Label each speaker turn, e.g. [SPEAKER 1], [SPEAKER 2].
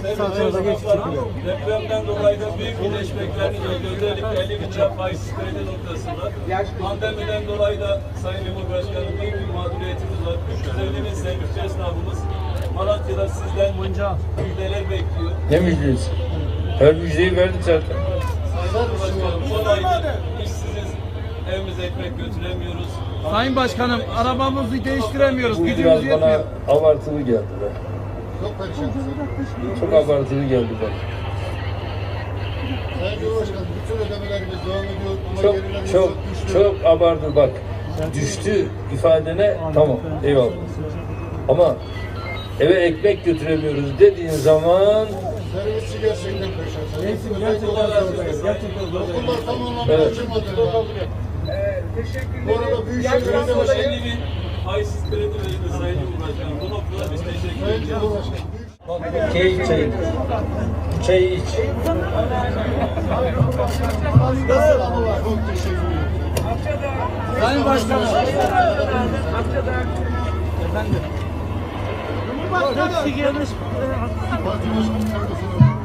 [SPEAKER 1] Sayın Başkanım, Depremden dolayı da büyük birleşmeklerini gördü. Özellikle 50 bin lira faizsiz kredi noktasında. Pandemiden dolayı da Sayın Cumhurbaşkanım büyük bir mağduriyetimiz var. 350 bin sevgili esnafımız Malatya'da sizden müjdeler bekliyor.
[SPEAKER 2] Ne müjdesi? Her müjdeyi verdik zaten.
[SPEAKER 1] Sayın Başkanım son aydır işsiziz. Evimize ekmek götüremiyoruz.
[SPEAKER 3] Sayın Başkanım arabamızı değiştiremiyoruz.
[SPEAKER 2] Bu
[SPEAKER 3] Gücümüz
[SPEAKER 2] biraz bana
[SPEAKER 3] yetmiyor.
[SPEAKER 2] abartılı geldi be.
[SPEAKER 4] Çok perişan.
[SPEAKER 2] Çok abartılı geldi bana.
[SPEAKER 4] Sayın Cumhurbaşkanım bütün ödemelerimiz devam ediyor ama
[SPEAKER 2] Çok
[SPEAKER 4] gerilerimiz
[SPEAKER 2] çok
[SPEAKER 4] düştü.
[SPEAKER 2] çok abartı bak. Düştü ifadene tamam eyvallah. Ama eve ekmek götüremiyoruz dediğin zaman
[SPEAKER 4] Servisçi gerçekten perişan. Servisçi
[SPEAKER 1] Gerçekten Gerçekten
[SPEAKER 4] Okullar tam anlamda
[SPEAKER 2] Evet.
[SPEAKER 4] açılmadı. Bu arada Büyükşehir Belediye Başkanı
[SPEAKER 1] 50 bin faizsiz kredi verildi Sayın Cumhurbaşkanım. Bu noktada biz teşekkür
[SPEAKER 4] Sayın
[SPEAKER 1] ediyoruz.
[SPEAKER 4] Cumhurbaşkanı.
[SPEAKER 2] çay iç.
[SPEAKER 4] Çok teşekkür ederim.
[SPEAKER 3] Sayın Başkanım.
[SPEAKER 4] Parti Başkanı kardeşim.